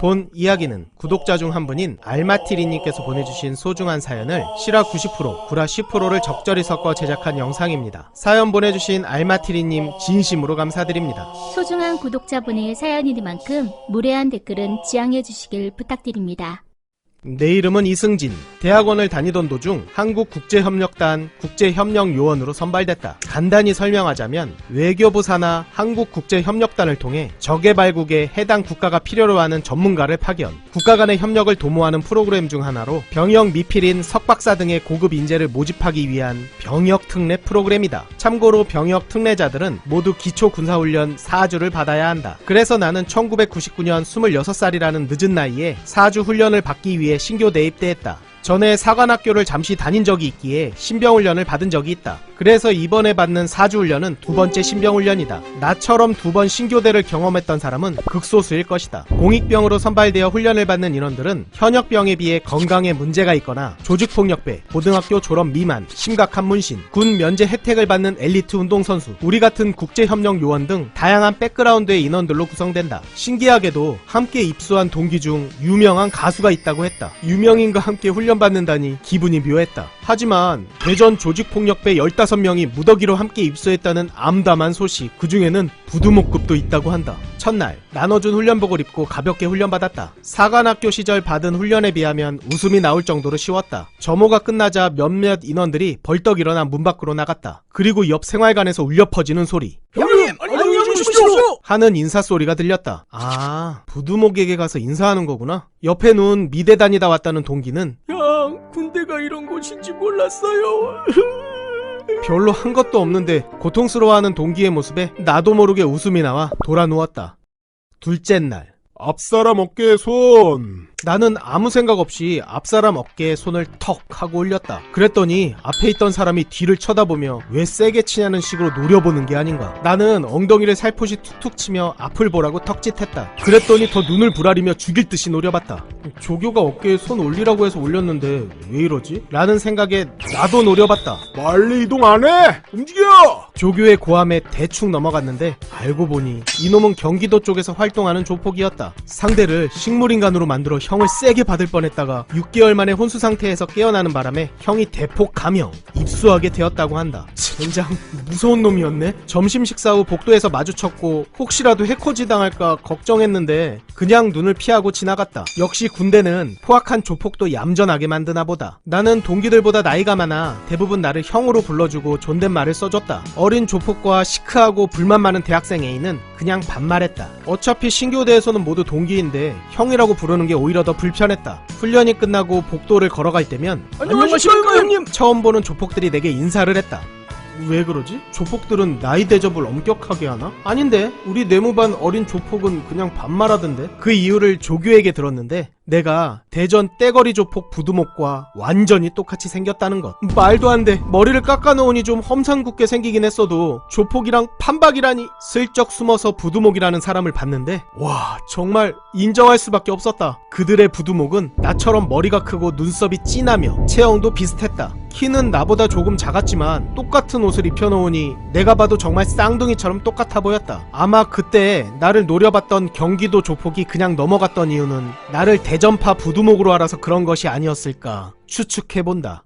본 이야기는 구독자 중 한 분인 알마티리님께서 보내주신 소중한 사연을 실화 90%, 구라 10%를 적절히 섞어 제작한 영상입니다. 사연 보내주신 알마티리님 진심으로 감사드립니다. 소중한 구독자분의 사연이니만큼 무례한 댓글은 지양해 주시길 부탁드립니다. 내 이름은 이승진. 대학원을 다니던 도중 한국국제협력단 국제협력요원으로 선발됐다. 간단히 설명하자면 외교부 산하 한국국제협력단을 통해 적외발국에 해당 국가가 필요로 하는 전문가를 파견, 국가 간의 협력을 도모하는 프로그램 중 하나로 병역 미필인 석박사 등의 고급 인재를 모집하기 위한 병역 특례 프로그램이다. 참고로 병역 특례자들은 모두 기초 군사훈련 4주를 받아야 한다. 그래서 나는 1999년 26살이라는 늦은 나이에 4주 훈련을 받기 위해 신교 대입대했다. 전에 사관학교를 잠시 다닌 적이 있기에 신병훈련을 받은 적이 있다. 그래서 이번에 받는 사주훈련은 두 번째 신병훈련이다. 나처럼 두 번 신교대를 경험했던 사람은 극소수일 것이다. 공익병으로 선발되어 훈련을 받는 인원들은 현역병에 비해 건강에 문제가 있거나 조직폭력배, 고등학교 졸업 미만, 심각한 문신, 군 면제 혜택을 받는 엘리트 운동선수, 우리 같은 국제협력 요원 등 다양한 백그라운드의 인원들로 구성된다. 신기하게도 함께 입소한 동기 중 유명한 가수가 있다고 했다. 유명인과 함께 훈련 받는다니 기분이 묘했다. 하지만 대전 조직폭력배 15명이 무더기로 함께 입소했다는 암담한 소식, 그 중에는 부두목급도 있다고 한다. 첫날, 나눠준 훈련복을 입고 가볍게 훈련받았다. 사관학교 시절 받은 훈련에 비하면 웃음이 나올 정도로 쉬웠다. 점호가 끝나자 몇몇 인원들이 벌떡 일어나 문 밖으로 나갔다. 그리고 옆 생활관에서 울려 퍼지는 소리. 형님! 안녕히 계십시오! 하는 인사소리가 들렸다. 아, 부두목에게 가서 인사하는 거구나. 옆에 눈 미대 다니다 왔다는 동기는 형, 군대가 이런 곳인지 몰랐어요. 별로 한 것도 없는데 고통스러워하는 동기의 모습에 나도 모르게 웃음이 나와 돌아 누웠다. 둘째 날. 앞사람 어깨에 손. 나는 아무 생각 없이 앞사람 어깨에 손을 턱 하고 올렸다. 그랬더니 앞에 있던 사람이 뒤를 쳐다보며 왜 세게 치냐는 식으로 노려보는 게 아닌가. 나는 엉덩이를 살포시 툭툭 치며 앞을 보라고 턱짓했다. 그랬더니 더 눈을 부라리며 죽일 듯이 노려봤다. 조교가 어깨에 손 올리라고 해서 올렸는데 왜 이러지? 라는 생각에 나도 노려봤다. 빨리 이동 안 해! 움직여! 조교의 고함에 대충 넘어갔는데 알고 보니 이놈은 경기도 쪽에서 활동하는 조폭이었다. 상대를 식물인간으로 만들어 형을 세게 받을 뻔했다가 6개월 만에 혼수 상태에서 깨어나는 바람에 형이 대폭 감형, 입수하게 되었다고 한다. 젠장 무서운 놈이었네. 점심 식사 후 복도에서 마주쳤고 혹시라도 해코지 당할까 걱정했는데 그냥 눈을 피하고 지나갔다. 역시 군대는 포악한 조폭도 얌전하게 만드나 보다. 나는 동기들보다 나이가 많아 대부분 나를 형으로 불러주고 존댓말을 써줬다. 어린 조폭과 시크하고 불만 많은 대학생 A는 그냥 반말했다. 어차피 신교대에서는 모두 동기인데 형이라고 부르는 게 오히려 더 불편했다. 훈련이 끝나고 복도를 걸어갈 때면 안녕하십니까, 형님! 처음 보는 조폭들이 내게 인사를 했다. 왜 그러지? 조폭들은 나이 대접을 엄격하게 하나? 아닌데 우리 내무반 어린 조폭은 그냥 반말하던데 그 이유를 조교에게 들었는데 내가 대전 떼거리 조폭 부두목과 완전히 똑같이 생겼다는 것. 말도 안 돼. 머리를 깎아놓으니 좀 험상궂게 생기긴 했어도 조폭이랑 판박이라니 슬쩍 숨어서 부두목이라는 사람을 봤는데 와 정말 인정할 수밖에 없었다. 그들의 부두목은 나처럼 머리가 크고 눈썹이 진하며 체형도 비슷했다. 키는 나보다 조금 작았지만 똑같은 옷을 입혀놓으니 내가 봐도 정말 쌍둥이처럼 똑같아 보였다. 아마 그때 나를 노려봤던 경기도 조폭이 그냥 넘어갔던 이유는 나를 대전파 부두목으로 알아서 그런 것이 아니었을까 추측해본다.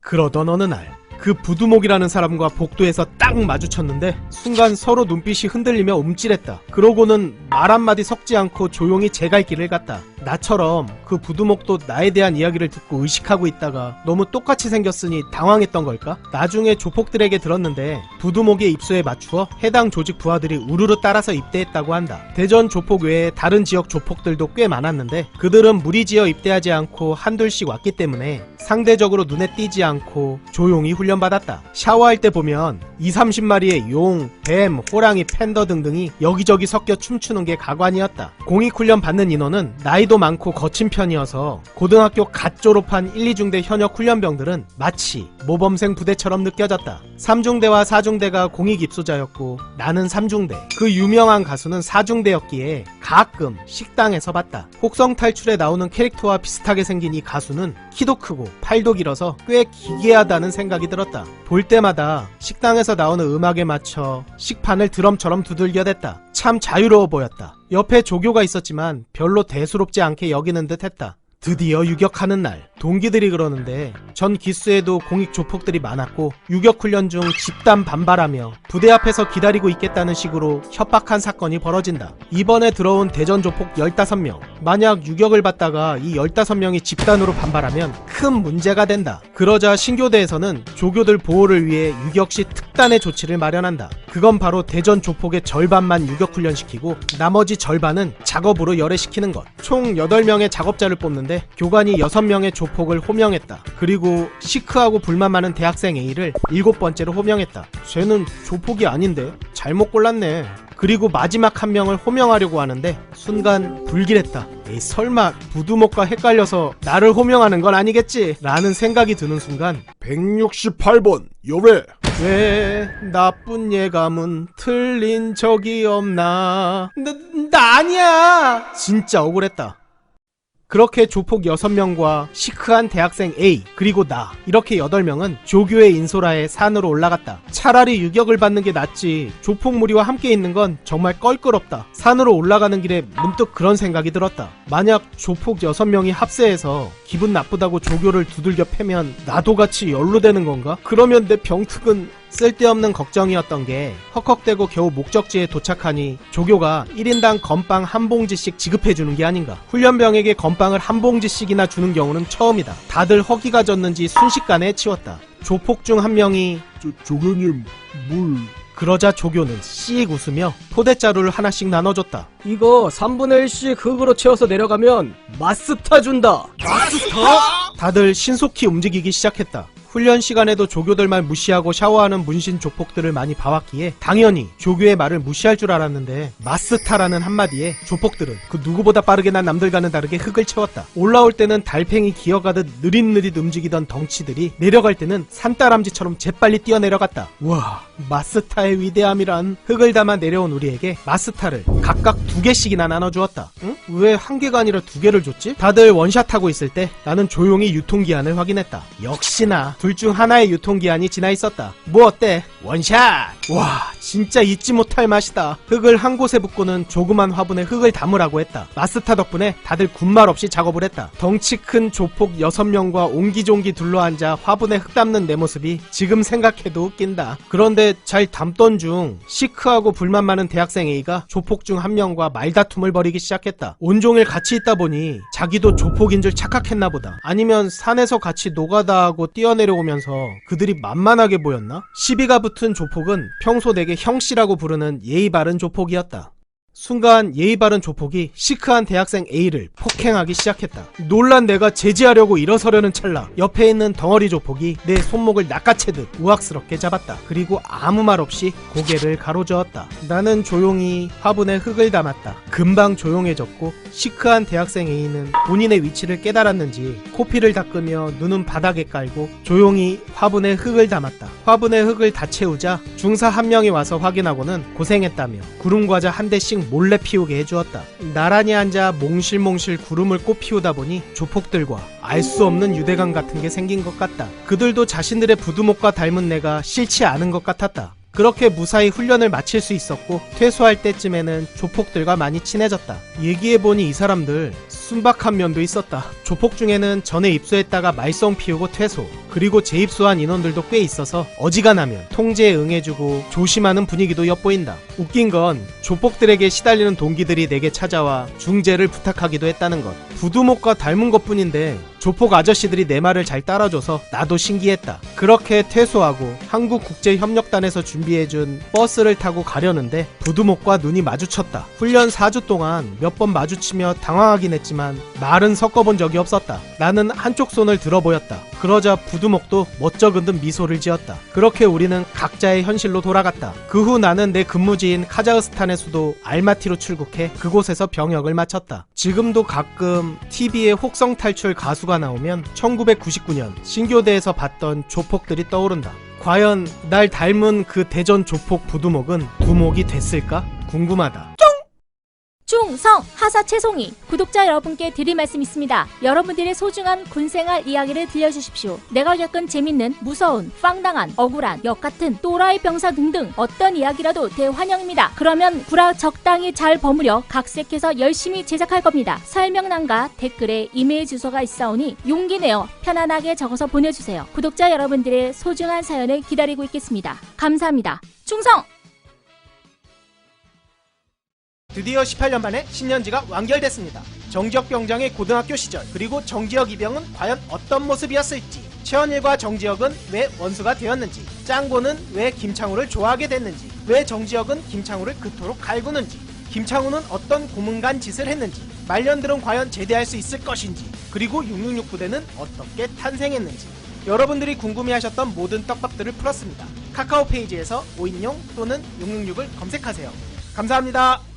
그러던 어느 날, 그 부두목이라는 사람과 복도에서 딱 마주쳤는데 순간 서로 눈빛이 흔들리며 움찔했다. 그러고는 말 한마디 섞지 않고 조용히 제 갈 길을 갔다. 나처럼 그 부두목도 나에 대한 이야기를 듣고 의식하고 있다가 너무 똑같이 생겼으니 당황했던 걸까? 나중에 조폭들에게 들었는데 부두목의 입소에 맞추어 해당 조직 부하들이 우르르 따라서 입대했다고 한다. 대전 조폭 외에 다른 지역 조폭들도 꽤 많았는데 그들은 무리지어 입대하지 않고 한둘씩 왔기 때문에 상대적으로 눈에 띄지 않고 조용히 훈련받았다. 샤워할 때 보면 2, 30마리의 용, 뱀, 호랑이, 팬더 등등이 여기저기 섞여 춤추는 게 가관이었다. 공익 훈련 받는 인원은 나이도 많고 거친 편이어서 고등학교 갓 졸업한 1, 2중대 현역 훈련병들은 마치 모범생 부대처럼 느껴졌다. 3중대와 4중대가 공익 입소자였고 나는 3중대. 그 유명한 가수는 4중대였기에 가끔 식당에서 봤다. 혹성 탈출에 나오는 캐릭터와 비슷하게 생긴 이 가수는 키도 크고 팔도 길어서 꽤 기괴하다는 생각이 들었다. 볼 때마다 식당에서 나오는 음악에 맞춰 식판을 드럼처럼 두들겨댔다. 참 자유로워 보였다. 옆에 조교가 있었지만 별로 대수롭지 않게 여기는 듯 했다. 드디어 유격하는 날. 동기들이 그러는데 전 기수에도 공익 조폭들이 많았고 유격 훈련 중 집단 반발하며 부대 앞에서 기다리고 있겠다는 식으로 협박한 사건이 벌어진다. 이번에 들어온 대전 조폭 15명. 만약 유격을 받다가 이 15명이 집단으로 반발하면 큰 문제가 된다. 그러자 신교대에서는 조교들 보호를 위해 유격 시 특단의 조치를 마련한다. 그건 바로 대전 조폭의 절반만 유격 훈련시키고 나머지 절반은 작업으로 열애시키는 것. 총 8명의 작업자를 뽑는데 교관이 6명의 조폭을 호명했다. 그리고 시크하고 불만 많은 대학생 A를 일곱 번째로 호명했다. 쟤는 조폭이 아닌데 잘못 골랐네. 그리고 마지막 한 명을 호명하려고 하는데 순간 불길했다. 에이 설마 부두목과 헷갈려서 나를 호명하는 건 아니겠지? 라는 생각이 드는 순간 168번 여배 왜 나쁜 예감은 틀린 적이 없나? 나, 나 아니야! 진짜 억울했다. 그렇게 조폭 6명과 시크한 대학생 A, 그리고 나, 이렇게 8명은 조교의 인소라에 산으로 올라갔다. 차라리 유격을 받는 게 낫지. 조폭 무리와 함께 있는 건 정말 껄끄럽다. 산으로 올라가는 길에 문득 그런 생각이 들었다. 만약 조폭 6명이 합세해서 기분 나쁘다고 조교를 두들겨 패면 나도 같이 연루되는 건가? 그러면 내 병특은 쓸데없는 걱정이었던 게 헉헉대고 겨우 목적지에 도착하니 조교가 1인당 건빵 한 봉지씩 지급해주는 게 아닌가. 훈련병에게 건빵을 한 봉지씩이나 주는 경우는 처음이다. 다들 허기가 졌는지 순식간에 치웠다. 조폭 중 한 명이 조, 조교님 물 그러자 조교는 씩 웃으며 포대자루를 하나씩 나눠줬다. 이거 3분의 1씩 흙으로 채워서 내려가면 마스타 준다. 다들 신속히 움직이기 시작했다. 훈련 시간에도 조교들 말 무시하고 샤워하는 문신 조폭들을 많이 봐왔기에 당연히 조교의 말을 무시할 줄 알았는데 마스타라는 한마디에 조폭들은 그 누구보다 빠르게 난 남들과는 다르게 흙을 채웠다. 올라올 때는 달팽이 기어가듯 느릿느릿 움직이던 덩치들이 내려갈 때는 산다람쥐처럼 재빨리 뛰어내려갔다. 우와 마스타의 위대함이란 흙을 담아 내려온 우리에게 마스타를 각각 두 개씩이나 나눠주었다. 응? 왜 한 개가 아니라 두 개를 줬지? 다들 원샷하고 있을 때 나는 조용히 유통기한을 확인했다. 역시나 둘 중 하나의 유통기한이 지나 있었다. 뭐 어때? 원샷! 와 진짜 잊지 못할 맛이다. 흙을 한 곳에 붓고는 조그만 화분에 흙을 담으라고 했다. 마스타 덕분에 다들 군말 없이 작업을 했다. 덩치 큰 조폭 6명과 옹기종기 둘러앉아 화분에 흙 담는 내 모습이 지금 생각해도 웃긴다. 그런데 잘 담던 중 시크하고 불만 많은 대학생 A가 조폭 중 한 명과 말다툼을 벌이기 시작했다. 온종일 같이 있다 보니 자기도 조폭인 줄 착각했나 보다. 아니면 산에서 같이 노가다하고 뛰어내 려오면서 그들이 만만하게 보였나? 시비가 붙은 조폭은 평소 내게 형씨라고 부르는 예의 바른 조폭이었다. 순간 예의 바른 조폭이 시크한 대학생 A를 폭행하기 시작했다. 놀란 내가 제지하려고 일어서려는 찰나 옆에 있는 덩어리 조폭이 내 손목을 낚아채듯 우악스럽게 잡았다. 그리고 아무 말 없이 고개를 가로저었다. 나는 조용히 화분에 흙을 담았다. 금방 조용해졌고 시크한 대학생 A는 본인의 위치를 깨달았는지 코피를 닦으며 눈은 바닥에 깔고 조용히 화분에 흙을 담았다. 화분에 흙을 다 채우자 중사 한 명이 와서 확인하고는 고생했다며 구름과자 한 대씩 몰래 피우게 해주었다. 나란히 앉아 몽실몽실 구름을 꽃 피우다 보니 조폭들과 알 수 없는 유대감 같은 게 생긴 것 같다. 그들도 자신들의 부두목과 닮은 내가 싫지 않은 것 같았다. 그렇게 무사히 훈련을 마칠 수 있었고 퇴소할 때쯤에는 조폭들과 많이 친해졌다. 얘기해보니 이 사람들 순박한 면도 있었다. 조폭 중에는 전에 입소했다가 말썽 피우고 퇴소, 그리고 재입소한 인원들도 꽤 있어서 어지간하면 통제에 응해주고 조심하는 분위기도 엿보인다. 웃긴 건 조폭들에게 시달리는 동기들이 내게 찾아와 중재를 부탁하기도 했다는 것. 부두목과 닮은 것 뿐인데 조폭 아저씨들이 내 말을 잘 따라줘서 나도 신기했다. 그렇게 퇴소하고 한국국제협력단에서 준비해준 버스를 타고 가려는데 부두목과 눈이 마주쳤다. 훈련 4주 동안 몇 번 마주치며 당황하긴 했지만 말은 섞어본 적이 없었다. 나는 한쪽 손을 들어 보였다. 그러자 부두목도 멋쩍은 미소를 지었다. 그렇게 우리는 각자의 현실로 돌아갔다. 그 후 나는 내 근무지 인 카자흐스탄의 수도 알마티로 출국해 그곳에서 병역을 마쳤다. 지금도 가끔 TV에 혹성 탈출 가수가 나오면 1999년 신교대에서 봤던 조폭들이 떠오른다. 과연 날 닮은 그 대전 조폭 부두목은 두목이 됐을까? 궁금하다. 충성 하사 채송이 구독자 여러분께 드릴 말씀 있습니다. 여러분들의 소중한 군생활 이야기를 들려주십시오. 내가 겪은 재밌는 무서운 빵당한 억울한 역 같은 또라이 병사 등등 어떤 이야기라도 대환영입니다. 그러면 구라 적당히 잘 버무려 각색해서 열심히 제작할 겁니다. 설명란과 댓글에 이메일 주소가 있사오니 용기 내어 편안하게 적어서 보내주세요. 구독자 여러분들의 소중한 사연을 기다리고 있겠습니다. 감사합니다. 충성! 드디어 18년 만에 신년지가 완결됐습니다. 정지혁 병장의 고등학교 시절 그리고 정지혁 이병은 과연 어떤 모습이었을지 최원일과 정지혁은 왜 원수가 되었는지 짱고는 왜 김창우를 좋아하게 됐는지 왜 정지혁은 김창우를 그토록 갈구는지 김창우는 어떤 고문간 짓을 했는지 말년들은 과연 제대할 수 있을 것인지 그리고 666 부대는 어떻게 탄생했는지 여러분들이 궁금해하셨던 모든 떡밥들을 풀었습니다. 카카오 페이지에서 5인용 또는 666을 검색하세요. 감사합니다.